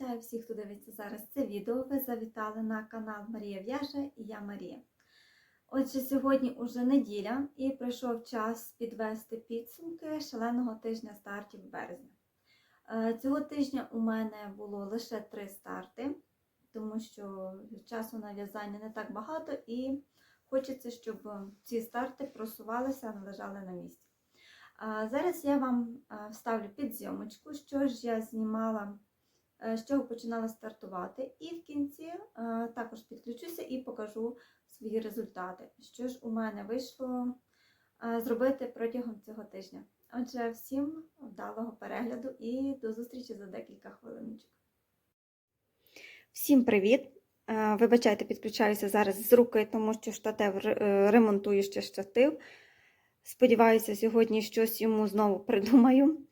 Вітаю всіх, хто дивиться зараз це відео. Ви завітали на канал Марія В'яже і я Марія. Отже, сьогодні уже неділя і прийшов час підвести підсумки шаленого тижня стартів березня. Е, Цього тижня у мене було лише три старти, тому що часу на в'язання не так багато і хочеться, щоб ці старти просувалися, а не лежали на місці. Зараз я вам е, вставлю під зйомочку, що ж я знімала, е, з чого починала стартувати. І в кінці е, також підключуся і покажу свої результати. Що ж у мене вийшло е, зробити протягом цього тижня. Отже, всім вдалого перегляду і до зустрічі за декілька хвилиночок. Всім привіт! Е, Вибачайте, підключаюся зараз з руки, тому що штатив е, ремонтую ще штатив. Сподіваюся, сьогодні щось йому знову придумаю.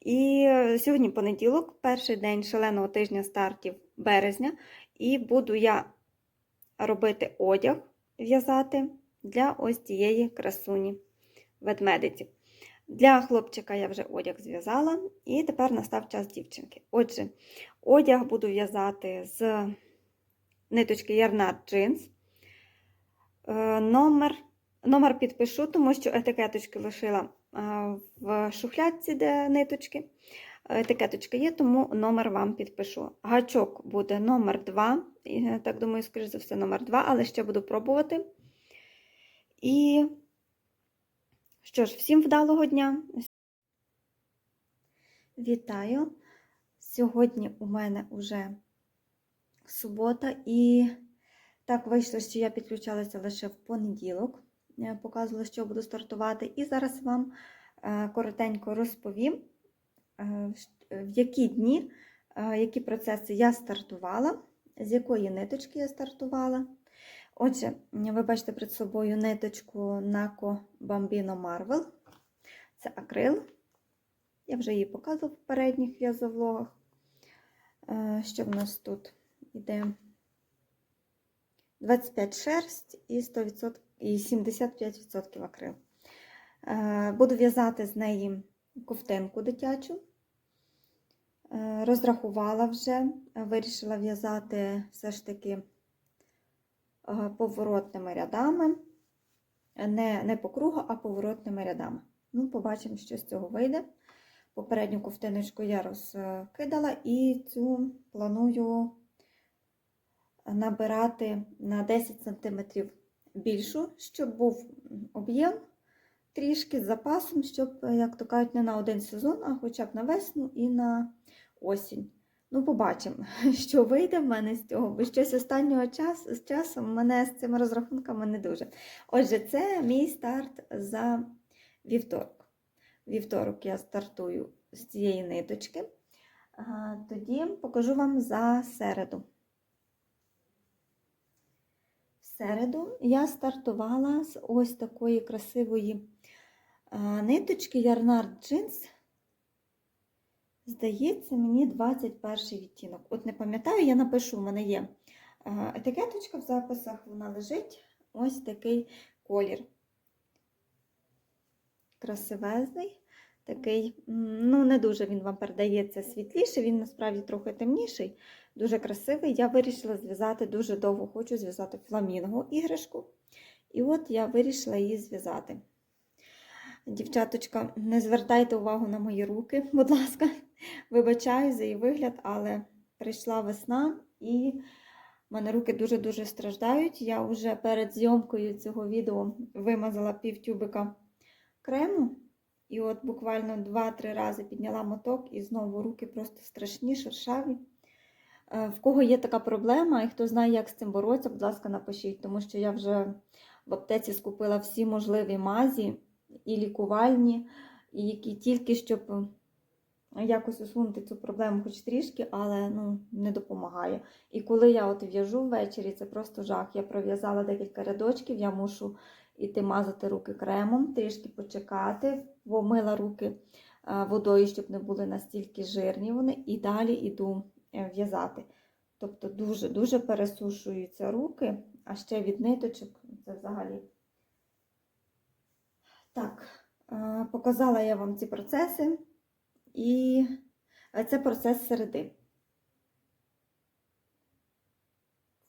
І е, сьогодні понеділок, перший день шаленого тижня стартів березня, і буду я робити одяг, в'язати для ось цієї красуні ведмедиці. Для хлопчика я вже одяг зв'язала, і тепер настав час дівчинки. Отже, одяг буду в'язати з ниточки Ярнар Джинс. Е, Номер Номер підпишу, тому що етикеточки лишила в шухлядці, де ниточки. Етикеточка є, тому номер вам підпишу. Гачок буде номер 2. Так думаю, скоріш за все, номер 2, але ще буду пробувати. І що ж, всім вдалого дня. Вітаю! Сьогодні у мене вже субота, і так вийшло, що я підключалася лише в понеділок показувала, що буду стартувати. І зараз вам е, коротенько розповім, е, в які дні, е, які процеси я стартувала, з якої ниточки я стартувала. Отже, ви бачите перед собою ниточку Naco Bambino Marvel. Це акрил. Я вже її показувала в попередніх в'язовлогах. Що в нас тут іде? 25 шерсть і 100% і 75% акрил. Е, буду в'язати з неї ковтинку дитячу. Е, розрахувала вже, вирішила в'язати все ж таки е, поворотними рядами, не не по кругу, а поворотними рядами. Ну, Побачимо, що з цього вийде. Попередню ковтиночку я розкидала і цю планую набирати на 10 см більшу, щоб був об'єм трішки з запасом, щоб, як то кажуть, не на один сезон, а хоча б на весну і на осінь. Ну, побачимо, що вийде в мене з цього, бо щось останнього часу, з часом мене з цими розрахунками не дуже. Отже, це мій старт за вівторок. Вівторок я стартую з цієї ниточки. Тоді покажу вам за середу середу я стартувала з ось такої красивої ниточки Ярнар Джинс. Здається, мені 21 відтінок. От не пам'ятаю, я напишу, в мене є етикеточка в записах, вона лежить ось такий колір. Красивезний. Такий, ну, не дуже він вам передається світліший, він насправді трохи темніший, дуже красивий. Я вирішила зв'язати дуже довго, хочу зв'язати фламінго іграшку. І от я вирішила її зв'язати. Дівчаточка, не звертайте увагу на мої руки, будь ласка, вибачаю за її вигляд, але прийшла весна і в мене руки дуже-дуже страждають. Я вже перед зйомкою цього відео вимазала пів тюбика крему. І от буквально 2-3 рази підняла моток, і знову руки просто страшні, шершаві. Е, в кого є така проблема, і хто знає, як з цим боротися, будь ласка, напишіть, тому що я вже в аптеці скупила всі можливі мазі і лікувальні, і які тільки щоб якось усунути цю проблему хоч трішки, але ну, не допомагає. І коли я от в'яжу ввечері, це просто жах. Я пров'язала декілька рядочків, я мушу іти мазати руки кремом, трішки почекати, помила руки водою, щоб не були настільки жирні вони, і далі йду е, в'язати. Тобто дуже-дуже пересушуються руки, а ще від ниточок це взагалі. Так, показала я вам ці процеси, і це процес середи.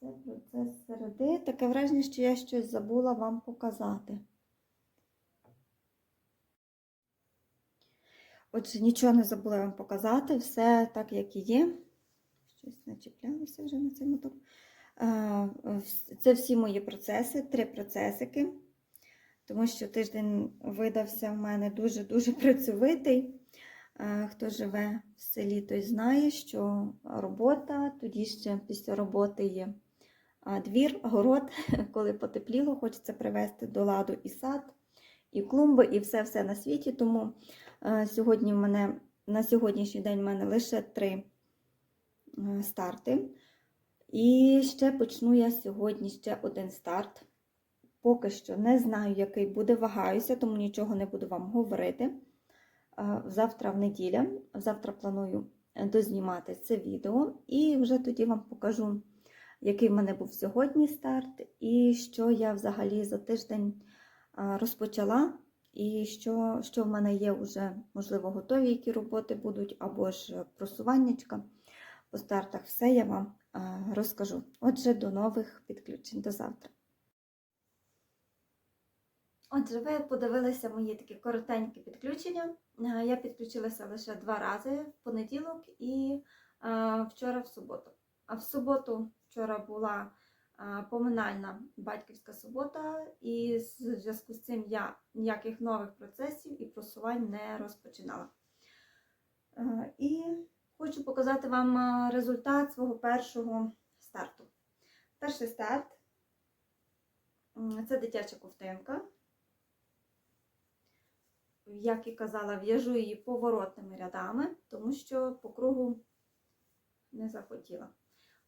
оце з середи. Таке враження, що я щось забула вам показати. Отже, нічого не забула вам показати, все так, як і є. Щось начіплялося вже на цей моток. Е, Це всі мої процеси, три процесики, тому що тиждень видався в мене дуже-дуже працьовитий. Е, Хто живе в селі, той знає, що робота, тоді ще після роботи є двір, город, коли потепліло, хочеться привести до ладу і сад, і клумби, і все-все на світі. Тому е, сьогодні в мене, на сьогоднішній день в мене лише три е, старти. І ще почну я сьогодні ще один старт. Поки що не знаю, який буде, вагаюся, тому нічого не буду вам говорити. Е, Завтра в неділя, завтра планую е, дознімати це відео, і вже тоді вам покажу, який в мене був сьогодні старт, і що я взагалі за тиждень е, розпочала, і що, що в мене є вже, можливо, готові, які роботи будуть, або ж просуваннячка по стартах. Все я вам розкажу. Отже, до нових підключень до завтра. Отже, ви подивилися мої такі коротенькі підключення. Е, Я підключилася лише два рази в понеділок і е, вчора в суботу. А в суботу вчора була е, поминальна батьківська субота, і з зв'язку з цим я ніяких нових процесів і просувань не розпочинала. І хочу показати вам результат свого першого старту. Перший старт це дитяча ковтинка як і казала, в'яжу її поворотними рядами, тому що по кругу не захотіла.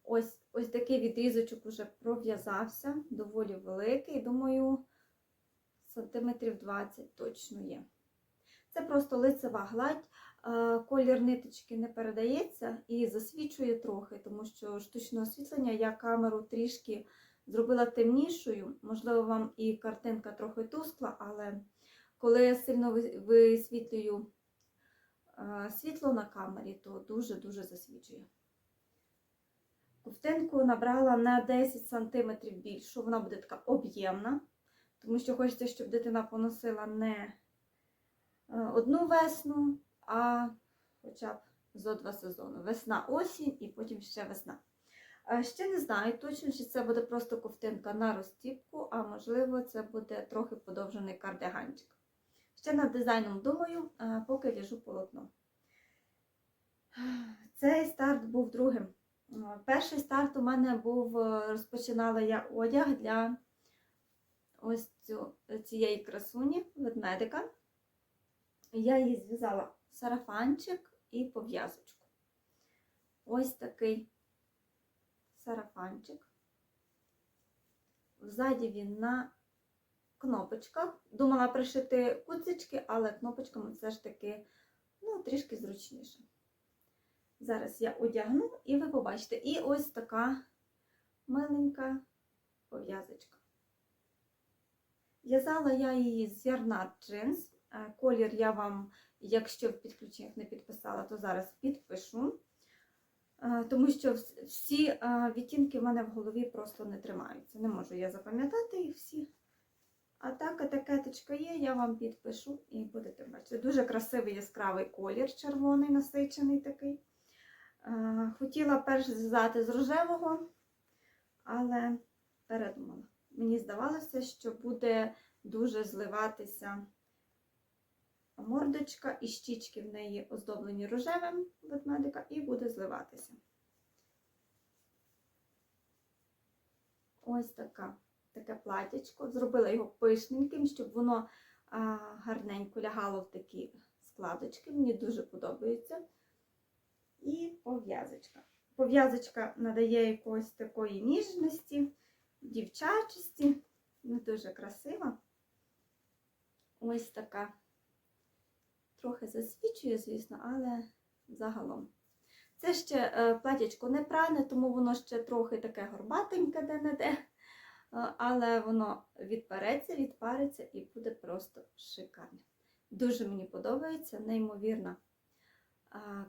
Ось ось такий відрізочок уже пров'язався, доволі великий, думаю, сантиметрів 20 точно є. Це просто лицева гладь, колір ниточки не передається і засвічує трохи, тому що штучне освітлення я камеру трішки зробила темнішою. Можливо, вам і картинка трохи тускла, але коли я сильно висвітлюю світло на камері, то дуже-дуже засвічує. Ковтинку набрала на 10 см більшу, вона буде така об'ємна, тому що хочеться, щоб дитина поносила не одну весну, а хоча б зо два сезони. Весна, осінь і потім ще весна. Ще не знаю точно, чи це буде просто ковтинка на розтіпку, а можливо, це буде трохи подовжений кардиганчик. Ще над дизайном думаю, е, поки в'яжу полотно. Цей старт був другим. Е, Перший старт у мене був, е, розпочинала я одяг для ось цю, цієї красуні ведмедика. Я її зв'язала сарафанчик і пов'язочку. Ось такий сарафанчик. Взаді він на кнопочках. Думала пришити куцечки, але кнопочками все ж таки ну, трішки зручніше. Зараз я одягну і ви побачите. І ось така миленька пов'язочка. В'язала я її з ярнар джинс. Е, Колір я вам, якщо в підключеннях не підписала, то зараз підпишу. Е, Тому що всі е, відтінки в мене в голові просто не тримаються. Не можу я запам'ятати їх всі. А так, етикеточка є, я вам підпишу і будете бачити. Дуже красивий яскравий колір, червоний, насичений такий. Хотіла перш зв'язати з рожевого, але передумала. Мені здавалося, що буде дуже зливатися мордочка і щічки в неї оздоблені рожевим ведмедика, і буде зливатися. Ось така, таке платячко. Зробила його пишненьким, щоб воно а, гарненько лягало в такі складочки. Мені дуже подобається. І пов'язочка. Пов'язочка надає якоїсь такої ніжності, дівчачості. Не дуже красива. Ось така. Трохи засвічує, звісно, але загалом. Це ще е, платячко не пране, тому воно ще трохи таке горбатеньке де-не-де. Е, Але воно відпереться, відпариться і буде просто шикарне. Дуже мені подобається, неймовірна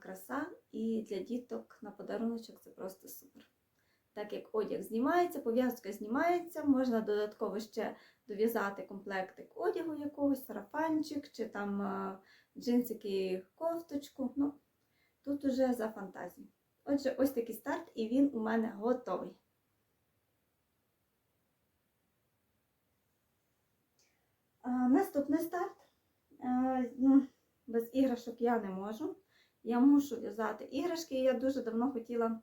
краса. І для діток на подаруночок це просто супер. так як одяг знімається, пов'язка знімається, можна додатково ще дов'язати комплектик одягу якогось, сарафанчик чи там е, джинсики, кофточку. Ну, тут уже за фантазію. Отже, ось такий старт, і він у мене готовий. Наступний старт. Ну, без іграшок я не можу. Я мушу в'язати іграшки. і Я дуже давно хотіла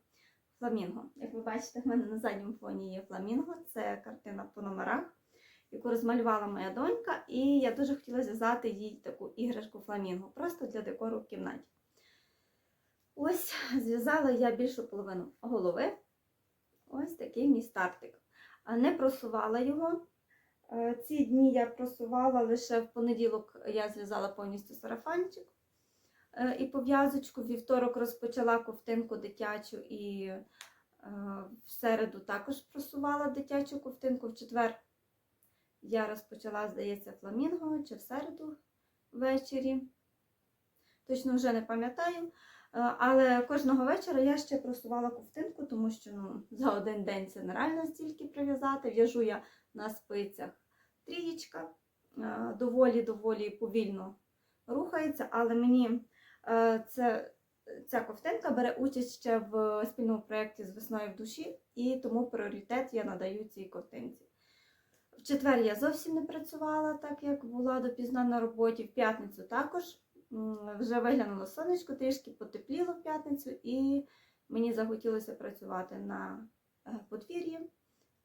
фламінго. Як ви бачите, в мене на задньому фоні є фламінго. Це картина по номерах, яку розмалювала моя донька, і я дуже хотіла зв'язати їй таку іграшку фламінго, просто для декору в кімнаті. Ось зв'язала я більшу половину голови. Ось такий мій стартик. Не просувала його. Е, Ці дні я просувала лише в понеділок я зв'язала повністю сарафанчик е, і пов'язочку. Вівторок розпочала ковтинку дитячу і е, в середу також просувала дитячу ковтинку. В четвер я розпочала, здається, фламінго чи в середу ввечері. Точно вже не пам'ятаю. Е, Але кожного вечора я ще просувала ковтинку, тому що ну, за один день це нереально стільки прив'язати. В'яжу я на спицях трієчка, доволі-доволі повільно рухається, але мені е, це, ця ковтинка бере участь ще в спільному проєкті з весною в душі, і тому пріоритет я надаю цій ковтинці. В четвер я зовсім не працювала, так як була допізна на роботі. В п'ятницю також вже виглянуло сонечко, трішки потепліло в п'ятницю, і мені захотілося працювати на е, подвір'ї,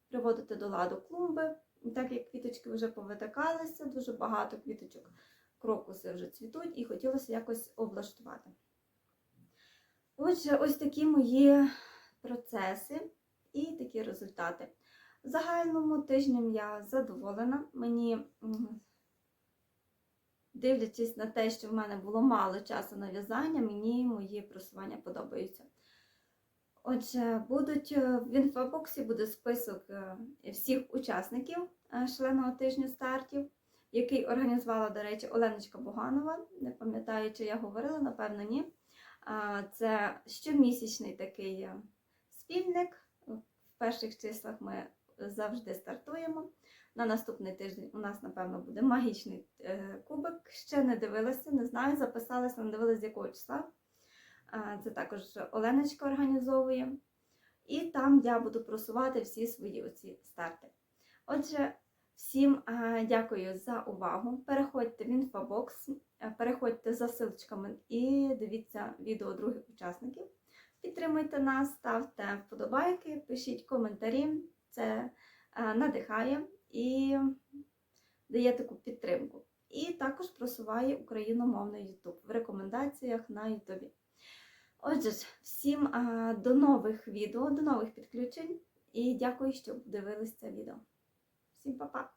приводити до ладу клумби. Так як квіточки вже повитикалися, дуже багато квіточок крокуси вже цвітуть, і хотілося якось облаштувати. Отже, ось такі мої процеси і такі результати. В загальному тижнем я задоволена. Мені, дивлячись на те, що в мене було мало часу на в'язання, мені мої просування подобаються. Отже, будуть е, в інфобоксі буде список е, всіх учасників е, шаленого тижня стартів, який організувала, до речі, Оленочка Буганова. Не пам'ятаю, чи я говорила, напевно, ні. Це щомісячний такий спільник. В перших числах ми завжди стартуємо. На наступний тиждень у нас, напевно, буде магічний е, кубик. Ще не дивилася, не знаю, записалася, не дивилася з якого числа. А, Це також Оленочка організовує. І там я буду просувати всі свої оці старти. Отже, всім а, дякую за увагу. Переходьте в інфобокс, е, переходьте за ссылочками і дивіться відео других учасників. Підтримуйте нас, ставте вподобайки, пишіть коментарі. Це е, надихає і дає таку підтримку. І також просуває україномовний YouTube в рекомендаціях на Ютубі. Отже всім а, до нових відео, до нових підключень і дякую, що дивились це відео. Всім па-па!